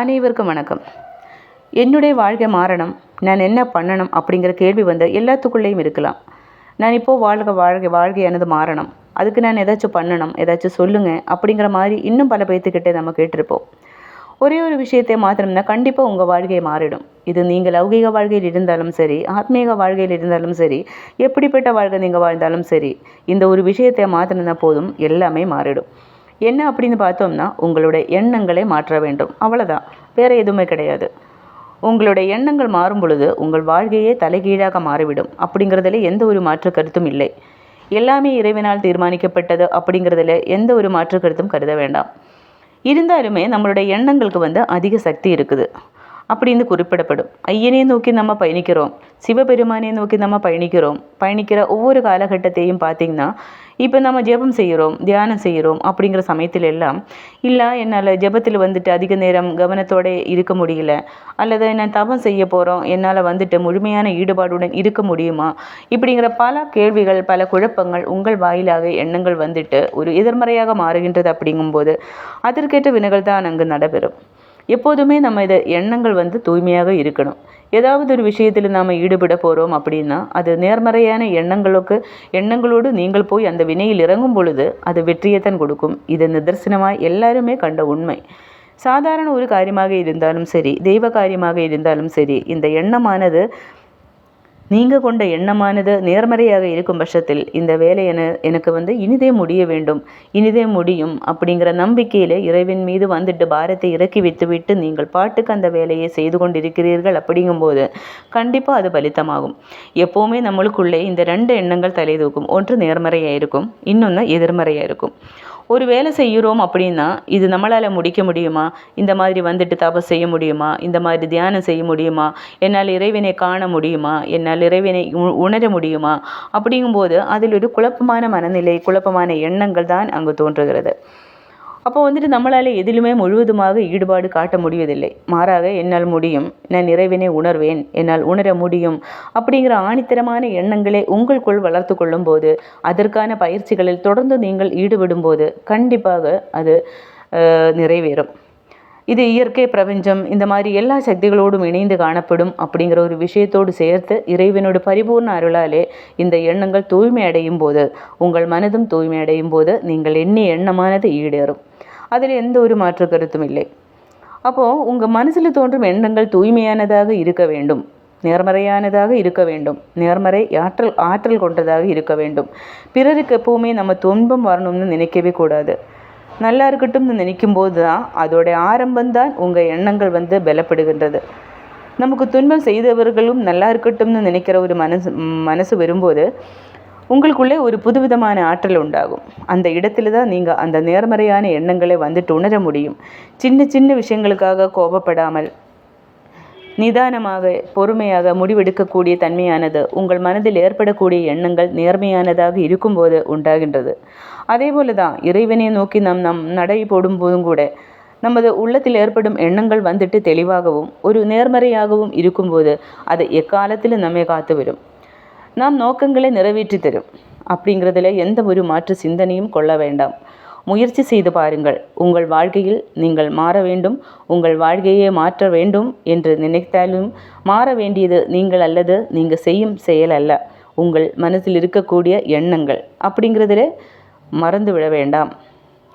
அனைவருக்கும் வணக்கம். என்னுடைய வாழ்க்கை மாறணும். நான் என்ன பண்ணணும் அப்படிங்கிற கேள்வி வந்து எல்லாத்துக்குள்ளேயும் இருக்கலாம். நான் இப்போது வாழ்க வாழ்க்கை வாழ்க்கையானது மாறணும். அதுக்கு நான் ஏதாச்சும் பண்ணணும் ஏதாச்சும் சொல்லுங்கள் அப்படிங்கிற மாதிரி இன்னும் பல பேர்த்துக்கிட்டே நம்ம கேட்டிருப்போம். ஒரே ஒரு விஷயத்தை மாற்றணும்னா கண்டிப்பாக உங்கள் வாழ்க்கையை மாறிடும். இது நீங்கள் லௌகிக வாழ்க்கையில் இருந்தாலும் சரி ஆத்மீக வாழ்க்கையில் இருந்தாலும் சரி எப்படிப்பட்ட வாழ்க்கை நீங்கள் வாழ்ந்தாலும் சரி இந்த ஒரு விஷயத்தை மாற்றணும்னா போதும் எல்லாமே மாறிடும். என்ன அப்படின்னு பார்த்தோம்னா உங்களுடைய எண்ணங்களை மாற்ற வேண்டும். அவ்வளோதான் வேறு எதுவுமே கிடையாது. உங்களுடைய எண்ணங்கள் மாறும் பொழுது உங்கள் வாழ்க்கையே தலைகீழாக மாறிவிடும். அப்படிங்கிறதுல எந்த ஒரு மாற்று கருத்தும் இல்லை. எல்லாமே இறைவனால் தீர்மானிக்கப்பட்டது அப்படிங்கிறதுல எந்த ஒரு மாற்று கருத்தும் கருத வேண்டாம். இருந்தாலுமே நம்மளுடைய எண்ணங்களுக்கு வந்து அதிக சக்தி இருக்குது. அப்படின்னு குறிப்பிடப்படும். ஐயனே நோக்கி நம்ம பயணிக்கிறோம். சிவபெருமானை நோக்கி நம்ம பயணிக்கிறோம். பயணிக்கிற ஒவ்வொரு காலகட்டத்தையும் பார்த்திங்கன்னா இப்போ நம்ம ஜெபம் செய்கிறோம் தியானம் செய்கிறோம் அப்படிங்கிற சமயத்தில் எல்லாம் இல்லை என்னால் ஜெபத்தில் வந்துட்டு அதிக நேரம் கவனத்தோடு இருக்க முடியல அல்லது நான் தவம் செய்ய போகிறோம் என்னால் வந்துட்டு முழுமையான ஈடுபாடுடன் இருக்க முடியுமா? இப்படிங்கிற பல கேள்விகள் பல குழப்பங்கள் உங்கள் வாயிலாக எண்ணங்கள் வந்துட்டு ஒரு எதிர்மறையாக மாறுகின்றது அப்படிங்கும்போது அதற்கேற்ற வினைகள் தான் அங்கு நடைபெறும். எப்போதுமே நம்ம இதை எண்ணங்கள் வந்து தூய்மையாக இருக்கணும். ஏதாவது ஒரு விஷயத்தில் நாம் ஈடுபட போகிறோம் அப்படின்னா அது நேர்மறையான எண்ணங்களுக்கு எண்ணங்களோடு நீங்கள் போய் அந்த வினையில் இறங்கும் பொழுது அது வெற்றியைத்தான் கொடுக்கும். இது நிதர்சனமாக எல்லாருமே கண்ட உண்மை. சாதாரண ஒரு காரியமாக இருந்தாலும் சரி தெய்வ காரியமாக இருந்தாலும் சரி இந்த எண்ணமானது நீங்க கொண்ட எண்ணமானது நேர்மறையாக இருக்கும் பட்சத்தில் இந்த வேலை என எனக்கு வந்து இனிதே முடிய வேண்டும். இனிதே முடியும் அப்படிங்கிற நம்பிக்கையில் இறைவன் மீது வந்துட்டு பாரத்தை இறக்கி விட்டுவிட்டு நீங்கள் பாட்டுக்கு அந்த வேலையை செய்து கொண்டிருக்கிறீர்கள் அப்படிங்கும்போது கண்டிப்பாக அது பலித்தமாகும். எப்போவுமே நம்மளுக்குள்ளே இந்த ரெண்டு எண்ணங்கள் தலை தூக்கும். ஒன்று நேர்மறையாக இருக்கும் இன்னொன்று எதிர்மறையாக இருக்கும். ஒரு வேலை செய்கிறோம் அப்படின்னா இது நம்மளால் முடிக்க முடியுமா? இந்த மாதிரி வந்துட்டு தபஸ் செய்ய முடியுமா? இந்த மாதிரி தியானம் செய்ய முடியுமா? என்னால் இறைவனை காண முடியுமா? என்னால் இறைவனை உணர முடியுமா? அப்படிங்கும்போது அதில் ஒரு குழப்பமான மனநிலை குழப்பமான எண்ணங்கள் தான் அங்கு தோன்றுகிறது. அப்போ வந்துட்டு நம்மளால் எதிலுமே முழுவதுமாக ஈடுபாடு காட்ட முடிவதில்லை. மாறாக என்னால் முடியும். நான் நிறைவினை உணர்வேன். என்னால் உணர முடியும். அப்படிங்கிற ஆணித்தரமான எண்ணங்களை உங்களுக்குள் வளர்த்து கொள்ளும் போது அதற்கான பயிற்சிகளில் தொடர்ந்து நீங்கள் ஈடுபடும் போது கண்டிப்பாக அது நிறைவேறும். இது இயற்கை பிரபஞ்சம் இந்த மாதிரி எல்லா சக்திகளோடும் இணைந்து காணப்படும் அப்படிங்கிற ஒரு விஷயத்தோடு சேர்த்து இறைவனோட பரிபூர்ண அருளாலே இந்த எண்ணங்கள் தூய்மை அடையும் போது உங்கள் மனதும் தூய்மை அடையும் போது நீங்கள் எண்ணிய எண்ணமானது ஈடேறும். அதில் எந்த ஒரு மாற்று கருத்தும் இல்லை. அப்போது உங்கள் மனசில் தோன்றும் எண்ணங்கள் தூய்மையானதாக இருக்க வேண்டும். நேர்மறையானதாக இருக்க வேண்டும். நேர்மறை ஆற்றல் ஆற்றல் கொண்டதாக இருக்க வேண்டும். பிறருக்கு எப்போவுமே நம்ம துன்பம் வரணும்னு நினைக்கவே கூடாது. நல்லா இருக்கட்டும்னு நினைக்கும் போது தான் அதோடைய ஆரம்பம்தான் உங்கள் எண்ணங்கள் வந்து பலப்படுகின்றது. நமக்கு துன்பம் செய்தவர்களும் நல்லா இருக்கட்டும்னு நினைக்கிற ஒரு மனசு மனசு வரும்போது உங்களுக்குள்ளே ஒரு புதுவிதமான ஆற்றல் உண்டாகும். அந்த இடத்துல தான் நீங்கள் அந்த நேர்மறையான எண்ணங்களை வந்துட்டு உணர முடியும். சின்ன சின்ன விஷயங்களுக்காக கோபப்படாமல் நிதானமாக பொறுமையாக முடிவெடுக்கக்கூடிய தன்மையானது உங்கள் மனதில் ஏற்படக்கூடிய எண்ணங்கள் நேர்மையானதாக இருக்கும்போது உண்டாகின்றது. அதே போல தான் இறைவனை நோக்கி நம் நம் நடை போடும் போதும் கூட நமது உள்ளத்தில் ஏற்படும் எண்ணங்கள் வந்துட்டு தெளிவாகவும் ஒரு நேர்மறையாகவும் இருக்கும்போது அது எக்காலத்திலும் நம்மை காத்து வரும் நாம் நோக்கங்களை நிறைவேற்றி தரும். அப்படிங்கிறதுல எந்த ஒரு மாற்று சிந்தனையும் கொள்ள வேண்டாம். முயற்சி செய்து பாருங்கள். உங்கள் வாழ்க்கையில் நீங்கள் மாற வேண்டும். உங்கள் வாழ்க்கையை மாற்ற வேண்டும் என்று நினைத்தாலும் மாற வேண்டியது நீங்கள் அல்லது நீங்கள் செய்யும் செயல் அல்ல. உங்கள் மனசில் இருக்கக்கூடிய எண்ணங்கள் அப்படிங்கிறதுல மறந்து விட வேண்டாம்.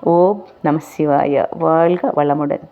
ஓ நம சிவாய. வாழ்க வளமுடன்.